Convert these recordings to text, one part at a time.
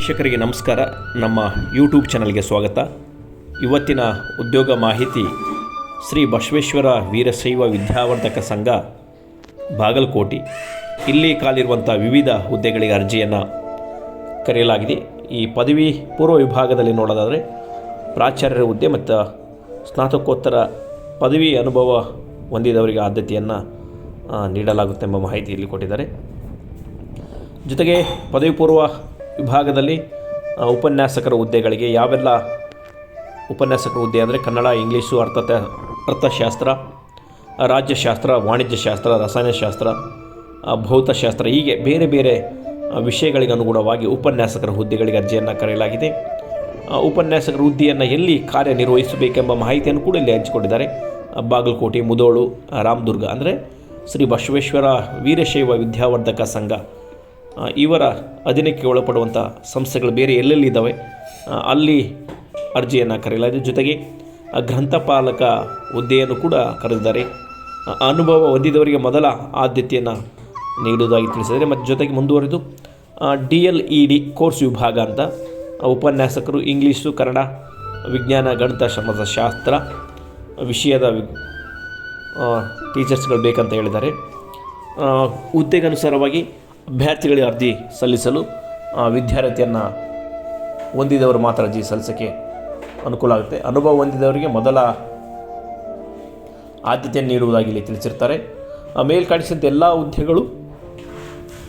ವೀಕ್ಷಕರಿಗೆ ನಮಸ್ಕಾರ. ನಮ್ಮ ಯೂಟ್ಯೂಬ್ ಚಾನಲ್ಗೆ ಸ್ವಾಗತ. ಇವತ್ತಿನ ಉದ್ಯೋಗ ಮಾಹಿತಿ ಶ್ರೀ ಬಸವೇಶ್ವರ ವೀರಶೈವ ವಿದ್ಯಾವರ್ಧಕ ಸಂಘ ಬಾಗಲಕೋಟೆ. ಇಲ್ಲಿ ಕಾಲಿರುವಂಥ ವಿವಿಧ ಹುದ್ದೆಗಳಿಗೆ ಅರ್ಜಿಯನ್ನು ಕರೆಯಲಾಗಿದೆ. ಈ ಪದವಿ ಪೂರ್ವ ವಿಭಾಗದಲ್ಲಿ ನೋಡೋದಾದರೆ ಪ್ರಾಚಾರ್ಯರ ಹುದ್ದೆ ಮತ್ತು ಸ್ನಾತಕೋತ್ತರ ಪದವಿ ಅನುಭವ ಹೊಂದಿದವರಿಗೆ ಆದ್ಯತೆಯನ್ನು ಆ, ನೀಡಲಾಗುತ್ತೆ ಎಂಬ ಮಾಹಿತಿ ಇಲ್ಲಿ ಕೊಟ್ಟಿದ್ದಾರೆ. ಜೊತೆಗೆ ಪದವಿ ಪೂರ್ವ ವಿಭಾಗದಲ್ಲಿ ಉಪನ್ಯಾಸಕರ ಹುದ್ದೆಗಳಿಗೆ ಯಾವೆಲ್ಲ ಉಪನ್ಯಾಸಕರ ಹುದ್ದೆ ಅಂದರೆ ಕನ್ನಡ, ಇಂಗ್ಲೀಷು ಅರ್ಥತೆ ಅರ್ಥಶಾಸ್ತ್ರ, ರಾಜ್ಯಶಾಸ್ತ್ರ, ವಾಣಿಜ್ಯಶಾಸ್ತ್ರ, ರಸಾಯನಶಾಸ್ತ್ರ ಭೌತಶಾಸ್ತ್ರ, ಹೀಗೆ ಬೇರೆ ಬೇರೆ ವಿಷಯಗಳಿಗೆ ಅನುಗುಣವಾಗಿ ಉಪನ್ಯಾಸಕರ ಹುದ್ದೆಗಳಿಗೆ ಅರ್ಜಿಯನ್ನು ಕರೆಯಲಾಗಿದೆ. ಉಪನ್ಯಾಸಕರ ಹುದ್ದೆಯನ್ನು ಎಲ್ಲಿ ಕಾರ್ಯನಿರ್ವಹಿಸಬೇಕೆಂಬ ಮಾಹಿತಿಯನ್ನು ಕೂಡ ಇಲ್ಲಿ ಹಂಚಿಕೊಂಡಿದ್ದಾರೆ. ಬಾಗಲಕೋಟೆ, ಮುದೋಳು ರಾಮದುರ್ಗ ಅಂದರೆ ಶ್ರೀ ಬಸವೇಶ್ವರ ವೀರಶೈವ ವಿದ್ಯಾವರ್ಧಕ ಸಂಘ. ಇವರ ಅಧೀನಕ್ಕೆ ಒಳಪಡುವಂಥ ಸಂಸ್ಥೆಗಳು ಬೇರೆ ಎಲ್ಲೆಲ್ಲಿ ಇದ್ದಾವೆ? ಅಲ್ಲಿ ಅರ್ಜಿಯನ್ನು ಕರೆಯಲಾಗಿದೆ. ಜೊತೆಗೆ ಗ್ರಂಥಪಾಲಕ ಹುದ್ದೆಯನ್ನು ಕೂಡ ಕರೆದಿದ್ದಾರೆ. ಅನುಭವ ಹೊಂದಿದವರಿಗೆ ಮೊದಲ ಆದ್ಯತೆಯನ್ನು ನೀಡುವುದಾಗಿ ತಿಳಿಸಿದ್ದಾರೆ. ಮತ್ತು ಜೊತೆಗೆ ಮುಂದುವರೆದು D L E D course ವಿಭಾಗ ಅಂತ ಉಪನ್ಯಾಸಕರು ಇಂಗ್ಲೀಷು ಕನ್ನಡ, ವಿಜ್ಞಾನ, ಗಣಿತ ಶಾಸ್ತ್ರ, ವಿಷಯದ ಟೀಚರ್ಸ್ಗಳು ಬೇಕಂತ ಹೇಳಿದ್ದಾರೆ. ಹುದ್ದೆಗನುಸಾರವಾಗಿ ಅಭ್ಯರ್ಥಿಗಳಿಗೆ ಅರ್ಜಿ ಸಲ್ಲಿಸಲು ವಿದ್ಯಾರ್ಥಿಯನ್ನು ಹೊಂದಿದವರು ಮಾತ್ರ ಅರ್ಜಿ ಸಲ್ಲಿಸೋಕ್ಕೆ ಅನುಕೂಲ ಆಗುತ್ತೆ. ಅನುಭವ ಹೊಂದಿದವರಿಗೆ ಮೊದಲ ಆದ್ಯತೆಯನ್ನು ನೀಡುವುದಾಗಿ ಇಲ್ಲಿ ತಿಳಿಸಿರ್ತಾರೆ. ಆ, ಮೇಲ್ಕಾಣಿಸಿದಂಥ ಎಲ್ಲ ಹುದ್ದೆಗಳು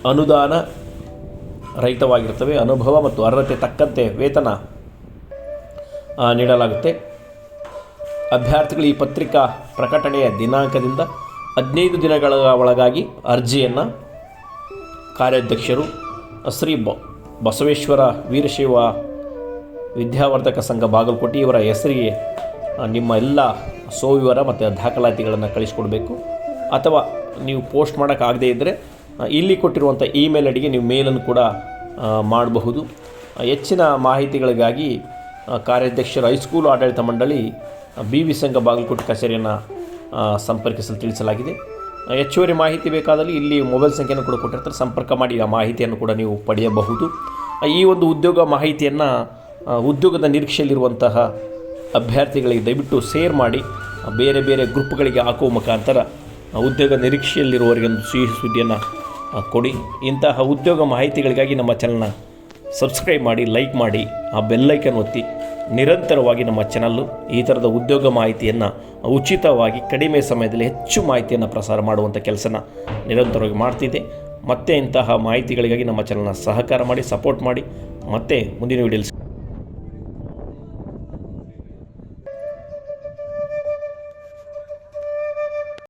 ಅನುದಾನ ರಹಿತವಾಗಿರ್ತವೆ ಅನುಭವ ಮತ್ತು ಅರ್ಹತೆ ತಕ್ಕಂತೆ ವೇತನ ನೀಡಲಾಗುತ್ತೆ. ಅಭ್ಯರ್ಥಿಗಳು ಈ ಪತ್ರಿಕಾ ಪ್ರಕಟಣೆಯ ದಿನಾಂಕದಿಂದ ಹದಿನೈದು ದಿನಗಳ ಒಳಗಾಗಿ ಅರ್ಜಿಯನ್ನು ಕಾರ್ಯಾಧ್ಯಕ್ಷರು ಶ್ರೀ ಬ ಬಸವೇಶ್ವರ ವೀರಶೈವ ವಿದ್ಯಾವರ್ಧಕ ಸಂಘ ಬಾಗಲಕೋಟೆ ಇವರ ಹೆಸರಿಗೆ ನಿಮ್ಮ ಎಲ್ಲ ಸೋವಿವರ ಮತ್ತು ದಾಖಲಾತಿಗಳನ್ನು ಕಳಿಸ್ಕೊಡ್ಬೇಕು. ಅಥವಾ ನೀವು ಪೋಸ್ಟ್ ಮಾಡೋಕ್ಕಾಗದೇ ಇದ್ದರೆ ಇಲ್ಲಿ ಕೊಟ್ಟಿರುವಂಥ ಇಮೇಲ್ ಅಡಿಗೆ ನೀವು ಮೇಲನ್ನು ಕೂಡ ಮಾಡಬಹುದು. ಹೆಚ್ಚಿನ ಮಾಹಿತಿಗಳಿಗಾಗಿ ಕಾರ್ಯಾಧ್ಯಕ್ಷರು ಹೈಸ್ಕೂಲ್ ಆಡಳಿತ ಮಂಡಳಿ ಬಿ ವಿ ಸಂಘ ಬಾಗಲಕೋಟೆ ಕಚೇರಿಯನ್ನು ಸಂಪರ್ಕಿಸಲು ತಿಳಿಸಲಾಗಿದೆ. ಹೆಚ್ಚುವರಿ ಮಾಹಿತಿ ಬೇಕಾದಲ್ಲಿ ಇಲ್ಲಿ ಮೊಬೈಲ್ ಸಂಖ್ಯೆಯನ್ನು ಕೂಡ ಕೊಟ್ಟಿರ್ತಾರೆ. ಸಂಪರ್ಕ ಮಾಡಿ ಆ ಮಾಹಿತಿಯನ್ನು ಕೂಡ ನೀವು ಪಡೆಯಬಹುದು. ಈ ಒಂದು ಉದ್ಯೋಗ ಮಾಹಿತಿಯನ್ನು ಉದ್ಯೋಗದ ನಿರೀಕ್ಷೆಯಲ್ಲಿರುವಂತಹ ಅಭ್ಯರ್ಥಿಗಳಿಗೆ ದಯವಿಟ್ಟು ಶೇರ್ ಮಾಡಿ. ಬೇರೆ ಬೇರೆ ಗ್ರೂಪ್ಗಳಿಗೆ ಹಾಕುವ ಮುಖಾಂತರ ಉದ್ಯೋಗ ನಿರೀಕ್ಷೆಯಲ್ಲಿರುವವರಿಗೆ ಒಂದು ಸಿಹಿ ಸುದ್ದಿಯನ್ನು ಕೊಡಿ. ಇಂತಹ ಉದ್ಯೋಗ ಮಾಹಿತಿಗಳಿಗಾಗಿ ನಮ್ಮ ಚಾನಲ್ನ ಸಬ್ಸ್ಕ್ರೈಬ್ ಮಾಡಿ ಲೈಕ್ ಮಾಡಿ, ಆ ಬೆಲ್ಲೈಕನ್ ಒತ್ತಿ. ನಿರಂತರವಾಗಿ ನಮ್ಮ ಚಾನಲ್ಲು ಈ ಥರದ ಉದ್ಯೋಗ ಮಾಹಿತಿಯನ್ನು ಉಚಿತವಾಗಿ ಕಡಿಮೆ ಸಮಯದಲ್ಲಿ ಹೆಚ್ಚು ಮಾಹಿತಿಯನ್ನು ಪ್ರಸಾರ ಮಾಡುವಂಥ ಕೆಲಸನ ನಿರಂತರವಾಗಿ ಮಾಡ್ತಿದೆ. ಮತ್ತೆ ಇಂತಹ ಮಾಹಿತಿಗಳಿಗಾಗಿ ನಮ್ಮ ಚಾನಲ್ನ ಸಹಕಾರ ಮಾಡಿ ಸಪೋರ್ಟ್ ಮಾಡಿ. ಮತ್ತೆ ಮುಂದಿನ ವೀಡಿಯೋಲಿ